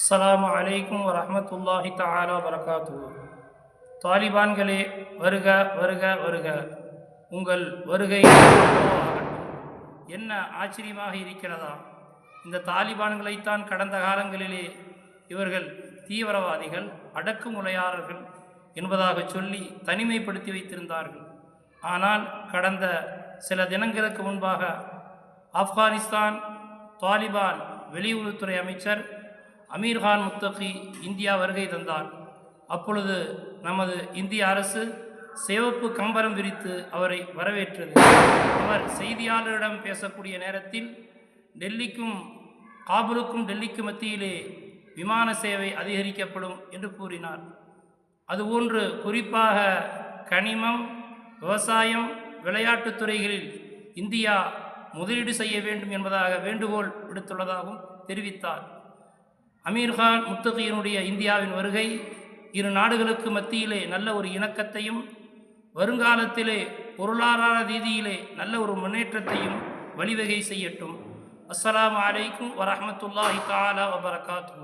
அஸ்லாம் வலைக்கம் வரமத்துல்லாஹி தாலா வரகாத்து தாலிபான்களே வருக வருக வருக. உங்கள் வருகை என்ன ஆச்சரியமாக இருக்கிறதா? இந்த தாலிபான்களைத்தான் கடந்த காலங்களிலே இவர்கள் தீவிரவாதிகள் அடக்குமுறையாளர்கள் என்பதாக சொல்லி தனிமைப்படுத்தி வைத்திருந்தார்கள். ஆனால் கடந்த சில தினங்களுக்கு முன்பாக ஆப்கானிஸ்தான் தாலிபான் வெளியுறவுத்துறை அமைச்சர் அமீர்கான் முத்தகி இந்தியா வருகை தந்தார். அப்பொழுது நமது இந்திய அரசு சிவப்பு கம்பரம் விரித்து அவரை வரவேற்றது. அவர் செய்தியாளரிடம் பேசக்கூடிய நேரத்தில் டெல்லிக்கும் காபூலுக்கும் டெல்லிக்கும் மத்தியிலே விமான சேவை அதிகரிக்கப்படும் என்று கூறினார். அதுபோன்று குறிப்பாக கனிமம் விவசாயம் விளையாட்டுத் துறைகளில் இந்தியா முதலீடு செய்ய வேண்டும் என்பதாக வேண்டுகோள் விடுத்துள்ளதாகவும் தெரிவித்தார். அமீர்கான் முத்தகையினுடைய இந்தியாவின் வருகை இரு நாடுகளுக்கு மத்தியிலே நல்ல ஒரு இணக்கத்தையும் வருங்காலத்திலே பொருளாதார ரீதியிலே நல்ல ஒரு முன்னேற்றத்தையும் வழிவகை செய்யட்டும். அஸ்லாம் வலைக்கும் வரஹ்மத்துல்லாஹி தஆலா வபரகாத்து